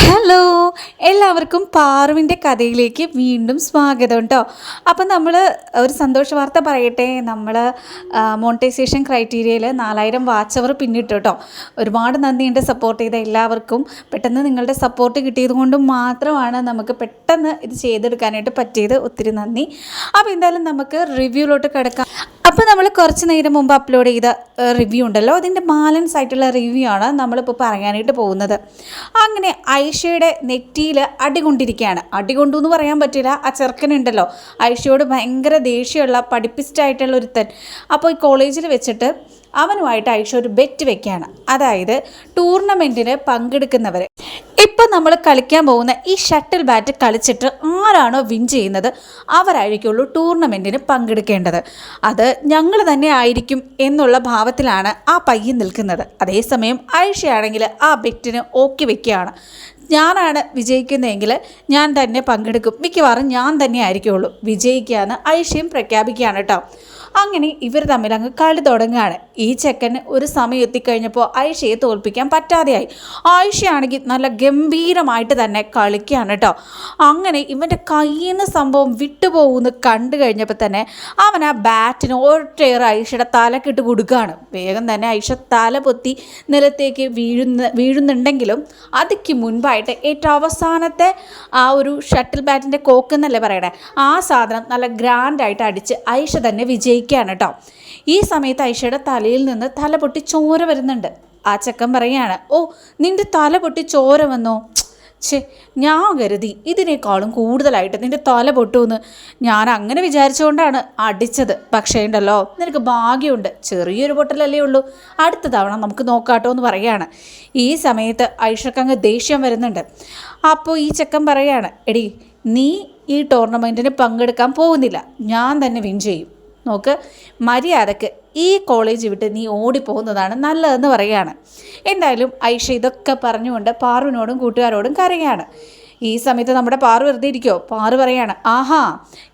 Hello എല്ലാവർക്കും പാറുവിന്റെ കഥയിലേക്ക് വീണ്ടും സ്വാഗതം കേട്ടോ അപ്പം നമ്മൾ ഒരു സന്തോഷ വാർത്ത പറയട്ടെ. നമ്മൾ മോണിറ്റൈസേഷൻ ക്രൈറ്റീരിയയിൽ നാലായിരം വാച്ച് അവർ പിന്നിട്ടു കേട്ടോ ഒരുപാട് നന്ദിയുണ്ട് സപ്പോർട്ട് ചെയ്ത എല്ലാവർക്കും. പെട്ടെന്ന് നിങ്ങളുടെ സപ്പോർട്ട് കിട്ടിയത് കൊണ്ട് മാത്രമാണ് നമുക്ക് പെട്ടെന്ന് ഇത് ചെയ്തെടുക്കാനായിട്ട് പറ്റിയത്. ഒത്തിരി നന്ദി. അപ്പോൾ എന്തായാലും നമുക്ക് റിവ്യൂലോട്ട് കിടക്കാം. അപ്പോൾ നമ്മൾ കുറച്ച് നേരം മുമ്പ് അപ്ലോഡ് ചെയ്ത റിവ്യൂ ഉണ്ടല്ലോ. അതിന്റെ ബാലൻസ് ആയിട്ടുള്ള റിവ്യൂ ആണ് നമ്മളിപ്പോൾ പറയാനായിട്ട് പോകുന്നത്. അങ്ങനെ ഐഷയുടെ നെറ്റിയിൽ അടികൊണ്ടിരിക്കുകയാണ്. അടികൊണ്ടു എന്ന് പറയാൻ പറ്റില്ല. ആ ചെറുക്കനുണ്ടല്ലോ ഐഷയോട് ഭയങ്കര ദേഷ്യമുള്ള പഠിപ്പിസ്റ്റായിട്ടുള്ള ഒരുത്തൻ. അപ്പോൾ ഈ കോളേജിൽ വെച്ചിട്ട് അവനുമായിട്ട് ഐഷ ഒരു ബെറ്റ് വെക്കുകയാണ്. അതായത് ടൂർണമെന്റിന് പങ്കെടുക്കുന്നവർ ഇപ്പം നമ്മൾ കളിക്കാൻ പോകുന്ന ഈ ഷട്ടിൽ ബാറ്റ് കളിച്ചിട്ട് ആരാണോ വിൻ ചെയ്യുന്നത് അവരായിരിക്കുള്ളൂ ടൂർണമെന്റിന് പങ്കെടുക്കേണ്ടത്. അത് ഞങ്ങൾ തന്നെ ആയിരിക്കും എന്നുള്ള ഭാവത്തിലാണ് ആ പയ്യൻ നിൽക്കുന്നത്. അതേസമയം ആയിഷയാണെങ്കിൽ ആ ബെറ്റിന് ഓക്കി വെക്കുകയാണ്. ഞാനാണ് വിജയിക്കുന്നതെങ്കിൽ ഞാൻ തന്നെ പങ്കെടുക്കും. മിക്കവാറും ഞാൻ തന്നെ ആയിരിക്കുള്ളൂ. വിജയിക്കുകയെന്ന് ഐഷയും പ്രഖ്യാപിക്കുകയാണ് കേട്ടോ അങ്ങനെ ഇവർ തമ്മിൽ അങ്ങ് കളി തുടങ്ങുകയാണ്. ഈ ചെക്കന് ഒരു സമയം എത്തിക്കഴിഞ്ഞപ്പോൾ ആയിഷയെ തോൽപ്പിക്കാൻ പറ്റാതെയായി. ആയിഷയാണെങ്കിൽ നല്ല ഗംഭീരമായിട്ട് തന്നെ കളിക്കുകയാണ് കേട്ടോ. അങ്ങനെ ഇവന്റെ കയ്യിൽ നിന്ന് സംഭവം വിട്ടുപോകുമെന്ന് കണ്ടു കഴിഞ്ഞപ്പോൾ തന്നെ അവൻ ആ ബാറ്റിന് ഒരൊറ്റയേറെ ആയിഷയുടെ തലക്കിട്ട് കൊടുക്കുകയാണ്. വേഗം തന്നെ ആയിഷ തല പൊത്തി നിലത്തേക്ക് വീഴുന്ന വീഴുന്നുണ്ടെങ്കിലും അതിക്ക് മുൻപായിട്ട് ഏറ്റവും അവസാനത്തെ ആ ഒരു ഷട്ടിൽ ബാറ്റിന്റെ കോക്കെന്നല്ലേ പറയണേ? ആ സാധനം നല്ല ഗ്രാൻഡായിട്ട് അടിച്ച് ആയിഷ തന്നെ വിജയിക്കുകയാണ് കേട്ടോ. ഈ സമയത്ത് ഐഷയുടെ തലയിൽ നിന്ന് തല പൊട്ടി ചോര വരുന്നുണ്ട്. ആ ചെക്കൻ പറയാണ് ഓ നിന്റെ തല പൊട്ടി ചോര വന്നോ? ഛേ ഞാൻ കരുതി ഇതിനേക്കാളും കൂടുതലായിട്ട് നിന്റെ തല പൊട്ടുമെന്ന് ഞാൻ അങ്ങനെ വിചാരിച്ചുകൊണ്ടാണ് അടിച്ചത്. പക്ഷേ ഉണ്ടല്ലോ നിനക്ക് ഭാഗ്യമുണ്ട്. ചെറിയൊരു പൊട്ടലല്ലേ ഉള്ളൂ. അടുത്ത തവണ നമുക്ക് നോക്കാട്ടോ എന്ന് പറയാണ് ഈ സമയത്ത് ഐഷക്കങ്ങ് ദേഷ്യം വരുന്നുണ്ട്. അപ്പോൾ ഈ ചെക്കൻ പറയാണ് എടി നീ ഈ ടൂർണമെന്റിന് പങ്കെടുക്കാൻ പോകുന്നില്ല. ഞാൻ തന്നെ വിൻ ചെയ്യും. നോക്ക് മര്യാദയ്ക്ക് ഈ കോളേജ് വിട്ട് നീ ഓടിപ്പോകുന്നതാണ് നല്ലതെന്ന് പറയുകയാണ്. എന്തായാലും ഐഷ ഇതൊക്കെ പറഞ്ഞുകൊണ്ട് പാറുവിനോടും കൂട്ടുകാരോടും കരയാണ് ഈ സമയത്ത് നമ്മുടെ പാറു വെറുതെ ഇരിക്കോ പാറു പറയാണ് ആഹാ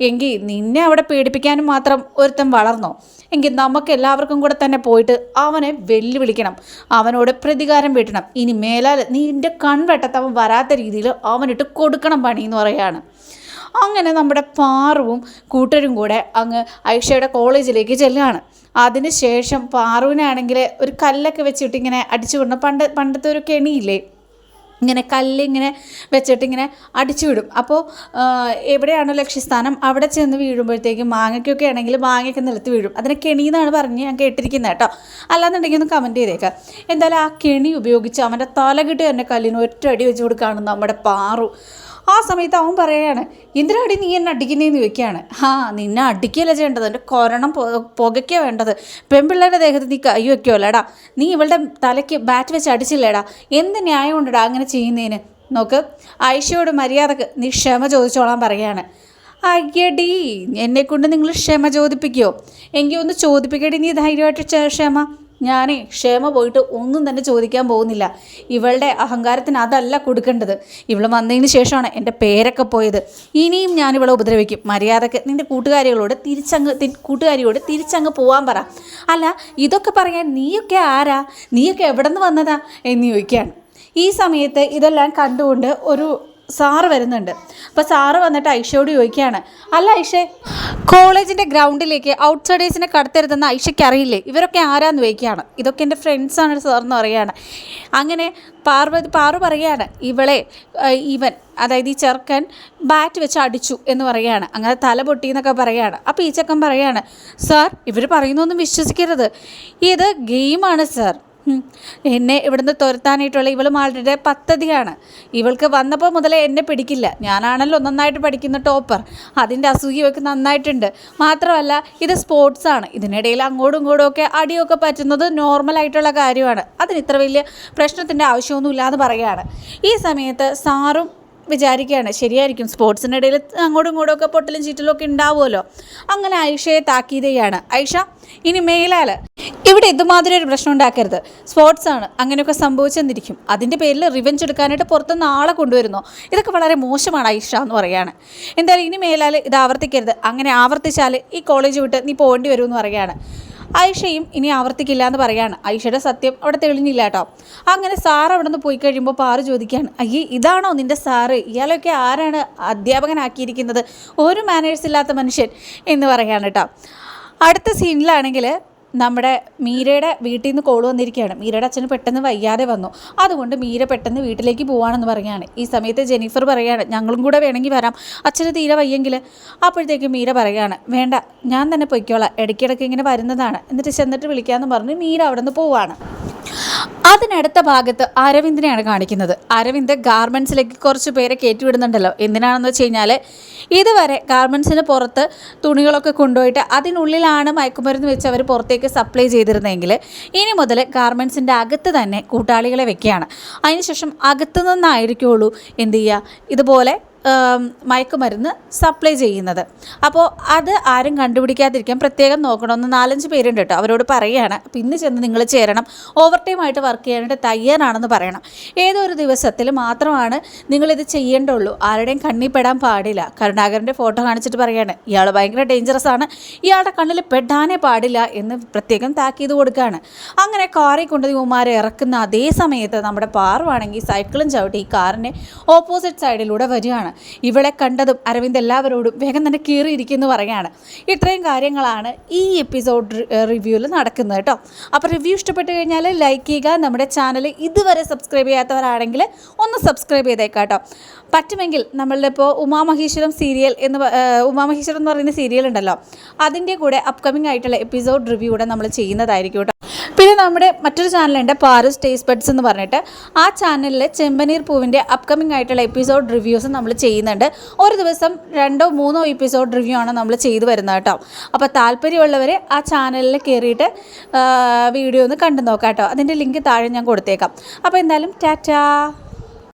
എങ്കിൽ നിന്നെ അവിടെ പേടിപ്പിക്കാനും മാത്രം ഒരുത്തൻ വളർന്നോ? എങ്കിൽ നമുക്ക് എല്ലാവർക്കും കൂടെ തന്നെ പോയിട്ട് അവനെ വെല്ലുവിളിക്കണം അവനോട് പ്രതികാരം വീട്ടണം. ഇനി മേലാൽ നീ എന്റെ കൺവെട്ടത്തവൻ വരാത്ത രീതിയിൽ അവനിട്ട് കൊടുക്കണം പണി എന്ന് പറയാണ് അങ്ങനെ നമ്മുടെ പാറുവും കൂട്ടരും കൂടെ അങ്ങ് ഐഷയുടെ കോളേജിലേക്ക് ചെല്ലുകയാണ്. അതിനുശേഷം പാറുവിനാണെങ്കിൽ ഒരു കല്ലൊക്കെ വെച്ചിട്ട് ഇങ്ങനെ അടിച്ചു വിടണം. പണ്ട് പണ്ടത്തെ ഒരു കെണിയില്ലേ? ഇങ്ങനെ കല്ലിങ്ങനെ വെച്ചിട്ട് ഇങ്ങനെ അടിച്ചു വിടും. അപ്പോൾ എവിടെയാണോ ലക്ഷ്യസ്ഥാനം അവിടെ ചെന്ന് വീഴുമ്പോഴത്തേക്കും മാങ്ങയ്ക്കൊക്കെ ആണെങ്കിൽ മാങ്ങയ്ക്ക് നിലത്ത് വീഴും. അതിനെ കെണി എന്നാണ് പറഞ്ഞ് ഞാൻ കേട്ടിരിക്കുന്നത് കേട്ടോ. അല്ലാന്നുണ്ടെങ്കിൽ ഒന്ന് കമന്റ് ചെയ്തേക്കാം. എന്തായാലും ആ കെണി ഉപയോഗിച്ച് അവന്റെ തലകിട്ട് തന്നെ കല്ലിന് ഒറ്റ അടി വെച്ച് കൊടുക്കുകയാണ് നമ്മുടെ പാറു. ആ സമയത്ത് അവൻ പറയാണ് എന്തിനാടി നീ എന്നെ അടിക്കുന്നതെന്ന് ചോദിക്കുകയാണ്? ആ നിന്നെ അടിക്കുകയല്ല ചെയ്യേണ്ടത്? എന്റെ കൊരണം പുകയ്ക്കുക വേണ്ടത്. പെൺപിള്ളേരുടെ ദേഹത്ത് നീ കൈ വയ്ക്കുമല്ലേടാ നീ ഇവളുടെ തലയ്ക്ക് ബാറ്റ് വെച്ച് അടിച്ചില്ലേടാ? എന്ത് ന്യായം ഉണ്ടടാ അങ്ങനെ ചെയ്യുന്നതിന്? നോക്ക് ഐഷയോട് മര്യാദയ്ക്ക് നീ ക്ഷമ ചോദിച്ചോളാൻ പറയുകയാണ്. അയ്യടി എന്നെക്കൊണ്ട് നിങ്ങൾ ക്ഷമ ചോദിപ്പിക്കുമോ എങ്കിൽ ഒന്ന് ചോദിപ്പിക്കടി നീ ധൈര്യമായിട്ട് ക്ഷമ. ഞാനേ ക്ഷേമ പോയിട്ട് ഒന്നും തന്നെ ചോദിക്കാൻ പോകുന്നില്ല. ഇവളുടെ അഹങ്കാരത്തിന് അതല്ല കൊടുക്കേണ്ടത്. ഇവൾ വന്നതിന് ശേഷമാണ് എന്റെ പേരൊക്കെ പോയത്. ഇനിയും ഞാൻ ഇവളെ ഉപദ്രവിക്കും. മര്യാദയ്ക്ക് നിന്റെ കൂട്ടുകാരികളോട് തിരിച്ചങ്ങ് കൂട്ടുകാരിയോട് തിരിച്ചങ്ങ് പോകാൻ പറ. അല്ല ഇതൊക്കെ പറയാൻ നീയൊക്കെ ആരാ? നീയൊക്കെ എവിടെ നിന്ന് വന്നതാ? എന്ന് ചോദിക്കുകയാണ്. ഈ സമയത്ത് ഇതെല്ലാം കണ്ടുകൊണ്ട് ഒരു സാറ് വരുന്നുണ്ട്. അപ്പോൾ സാറ് വന്നിട്ട് ഐഷയോട് ചോദിക്കുകയാണ്. അല്ല ഐഷേ കോളേജിന്റെ ഗ്രൗണ്ടിലേക്ക് ഔട്ട്സൈഡേഴ്സിനെ കടത്തരുതെന്ന് ഐഷയ്ക്ക് അറിയില്ലേ ഇവരൊക്കെ ആരാന്ന് ചോദിക്കുകയാണ്. ഇതൊക്കെ എന്റെ ഫ്രണ്ട്സാണ് സാറെന്ന് പറയുകയാണ്. അങ്ങനെ പാർവതി പാറു പറയുകയാണ് ഇവളെ ഇവൻ അതായത് ഈ ചെറുക്കൻ ബാറ്റ് വെച്ച് അടിച്ചു എന്ന് പറയുകയാണ്. അങ്ങനെ തല പൊട്ടി എന്നൊക്കെ പറയുകയാണ്. അപ്പോൾ ഈ ചെക്കൻ പറയുകയാണ് സാർ ഇവർ പറയുന്നൊന്നും വിശ്വസിക്കരുത്. ഇത് ഗെയിമാണ് സാർ. എന്നെ ഇവിടുന്ന് തുരത്താനായിട്ടുള്ള ഇവളും ആളുടെ പദ്ധതിയാണ്. ഇവൾക്ക് വന്നപ്പോൾ മുതലേ എന്നെ പിടിക്കില്ല. ഞാനാണല്ലോ നന്നായിട്ട് പഠിക്കുന്ന ടോപ്പർ. അതിന്റെ അസൂയ ഇവൾക്ക് നന്നായിട്ടുണ്ട്. മാത്രമല്ല ഇത് സ്പോർട്സാണ് ഇതിനിടയിൽ അങ്ങോട്ടും ഇങ്ങോട്ടും ഒക്കെ അടിയൊക്കെ പറ്റുന്നത് നോർമലായിട്ടുള്ള കാര്യമാണ്. അതിന് ഇത്ര വലിയ പ്രശ്നത്തിന്റെ ആവശ്യമൊന്നുമില്ല എന്ന് പറയുകയാണ്. ഈ സമയത്ത് സാറും വിചാരിക്കുകയാണ് ശരിയായിരിക്കും. സ്പോർട്സിന്റെ ഇടയിൽ അങ്ങോട്ടും ഇങ്ങോട്ടും ഒക്കെ പൊട്ടലും ചീറ്റലും ഒക്കെ ഉണ്ടാവുമല്ലോ. അങ്ങനെ ഐഷയെ താക്കീത് ചെയ്യാണ്. ഐഷ ഇനി മേലാൽ ഇവിടെ ഇതുമാതിരി ഒരു പ്രശ്നം ഉണ്ടാക്കരുത്. സ്പോർട്സ് ആണ്. അങ്ങനെയൊക്കെ സംഭവിച്ചെന്നിരിക്കും. അതിന്റെ പേരിൽ റിവെഞ്ച് എടുക്കാനായിട്ട് പുറത്തുനിന്ന് ആളെ കൊണ്ടുവരുന്നു. ഇതൊക്കെ വളരെ മോശമാണ് ഐഷ എന്ന് പറയുകയാണ് എന്തായാലും ഇനി മേലാൽ ഇത് ആവർത്തിക്കരുത്. അങ്ങനെ ആവർത്തിച്ചാൽ ഈ കോളേജ് വിട്ട് നീ പോകേണ്ടി വരുമെന്ന് പറയുകയാണ് ഐഷയും ഇനി ആവർത്തിക്കില്ല എന്ന് പറയാണ്. ഐഷയുടെ സത്യം അവിടെ തെളിഞ്ഞില്ല കേട്ടോ. അങ്ങനെ സാർ അവിടെ നിന്ന് പോയി കഴിയുമ്പോൾ പാറ് ചോദിക്കുകയാണ് അയ്യേ ഇതാണോ നിന്റെ സാറ് ഇയാളൊക്കെ ആരാണ് അധ്യാപകനാക്കിയിരിക്കുന്നത്? ഒരു മാനേഴ്സ് ഇല്ലാത്ത മനുഷ്യൻ എന്ന് പറയാണ് കേട്ടോ. അടുത്ത സീനിലാണെങ്കിൽ നമ്മുടെ മീരയുടെ വീട്ടിൽ നിന്ന് കോൾ വന്നിരിക്കുകയാണ്. മീരയുടെ അച്ഛന് പെട്ടെന്ന് വയ്യാതെ വന്നു. അതുകൊണ്ട് മീര പെട്ടെന്ന് വീട്ടിലേക്ക് പോവാണെന്ന് പറയുകയാണ്. ഈ സമയത്ത് ജെനിഫർ പറയുകയാണ് ഞങ്ങളും കൂടെ വേണമെങ്കിൽ വരാം. അച്ഛന് തീരെ വയ്യെങ്കിൽ അപ്പോഴത്തേക്ക് മീര പറയുകയാണ് വേണ്ട ഞാൻ തന്നെ പൊയ്ക്കോളാം. ഇടയ്ക്കിടയ്ക്ക് ഇങ്ങനെ വരുന്നതാണ്. എന്നിട്ട് ചെന്നിട്ട് വിളിക്കാമെന്ന് പറഞ്ഞ് മീര അവിടെ നിന്ന് പോവാണ്. അതിനടുത്ത ഭാഗത്ത് അരവിന്ദിനെയാണ് കാണിക്കുന്നത്. അരവിന്ദ് ഗാർമെൻസിലേക്ക് കുറച്ച് പേരെ കയറ്റിവിടുന്നുണ്ടല്ലോ. എന്തിനാണെന്ന് വെച്ച് കഴിഞ്ഞാൽ ഇതുവരെ ഗാർമെൻസിന് പുറത്ത് തുണികളൊക്കെ കൊണ്ടുപോയിട്ട് അതിനുള്ളിലാണ് മയക്കുമരുന്ന് വെച്ച് അവർ പുറത്തേക്ക് സപ്ലൈ ചെയ്തിരുന്നെങ്കിൽ ഇനി മുതൽ ഗാർമെൻസിന്റെ അകത്ത് തന്നെ കൂട്ടാളികളെ വെക്കുകയാണ്. അതിനുശേഷം അകത്തു നിന്നായിരിക്കുള്ളൂ എന്ത് ചെയ്യുക? ഇതുപോലെ മയക്കുമരുന്ന് സപ്ലൈ ചെയ്യുന്നത്. അപ്പോൾ അത് ആരും കണ്ടുപിടിക്കാതിരിക്കാൻ പ്രത്യേകം നോക്കണമെന്ന് നാലഞ്ച് പേരുണ്ട് കേട്ടോ അവരോട് പറയുകയാണ്. പിന്നെ ചെന്ന് നിങ്ങൾ ചേരണം. ഓവർ ടൈം ആയിട്ട് വർക്ക് ചെയ്യാനായിട്ട് തയ്യാറാണെന്ന് പറയണം. ഏതൊരു ദിവസത്തിൽ മാത്രമാണ് നിങ്ങളിത് ചെയ്യേണ്ടുള്ളൂ. ആരുടെയും കണ്ണിൽ പെടാൻ പാടില്ല. കരുണാകരന്റെ ഫോട്ടോ കാണിച്ചിട്ട് പറയാണ് ഇയാൾ ഭയങ്കര ഡേഞ്ചറസ് ആണ്. ഇയാളുടെ കണ്ണിൽ പെടാനേ പാടില്ല എന്ന് പ്രത്യേകം താക്കീത് കൊടുക്കുകയാണ്. അങ്ങനെ കാറിൽ കൊണ്ട് ഇവന്മാരെ ഇറക്കുന്ന അതേ സമയത്ത് നമ്മുടെ പാറുവാണെങ്കിൽ സൈക്കിളും ചവിട്ടി ഈ കാറിന്റെ ഓപ്പോസിറ്റ് സൈഡിലൂടെ വരികയാണ്. ഇവളെ കണ്ടതും അരവിന്ദ് എല്ലാവരോടും വേഗം തന്നെ കീറിയിരിക്കുന്നു പറയാണ് ഇത്രയും കാര്യങ്ങളാണ് ഈ എപ്പിസോഡ് റിവ്യൂവിൽ നടക്കുന്നത് കേട്ടോ. അപ്പോൾ റിവ്യൂ ഇഷ്ടപ്പെട്ട് കഴിഞ്ഞാൽ ലൈക്ക് ചെയ്യുക. നമ്മുടെ ചാനൽ ഇതുവരെ സബ്സ്ക്രൈബ് ചെയ്യാത്തവരാണെങ്കിൽ ഒന്ന് സബ്സ്ക്രൈബ് ചെയ്തേക്കാം കേട്ടോ. പറ്റുമെങ്കിൽ നമ്മളുടെ ഇപ്പോൾ ഉമാമഹേശ്വരം സീരിയൽ എന്ന് ഉമാമഹേശ്വരം എന്ന് പറയുന്ന സീരിയൽ ഉണ്ടല്ലോ. അതിന്റെ കൂടെ അപ്കമിംഗ് ആയിട്ടുള്ള എപ്പിസോഡ് റിവ്യൂ കൂടെ നമ്മൾ ചെയ്യുന്നതായിരിക്കും കേട്ടോ. പിന്നെ നമ്മുടെ മറ്റൊരു ചാനലുണ്ട് പാരസ് ടേസ്റ്റ് ബഡ്സ് എന്ന് പറഞ്ഞിട്ട്. ആ ചാനലിൽ ചെമ്പനീർ പൂവിന്റെ അപ്കമിംഗ് ആയിട്ടുള്ള എപ്പിസോഡ് റിവ്യൂസ് നമ്മൾ ചെയ്യുന്നുണ്ട്. ഒരു ദിവസം രണ്ടോ മൂന്നോ എപ്പിസോഡ് റിവ്യൂ ആണ് നമ്മൾ ചെയ്തു വരുന്നത് കേട്ടോ. അപ്പോൾ താല്പര്യമുള്ളവർ ആ ചാനലിൽ കയറിയിട്ട് വീഡിയോ ഒന്ന് കണ്ടു നോക്കാം കേട്ടോ. അതിന്റെ ലിങ്ക് താഴെ ഞാൻ കൊടുത്തേക്കാം. അപ്പോൾ എന്തായാലും ടാറ്റാ!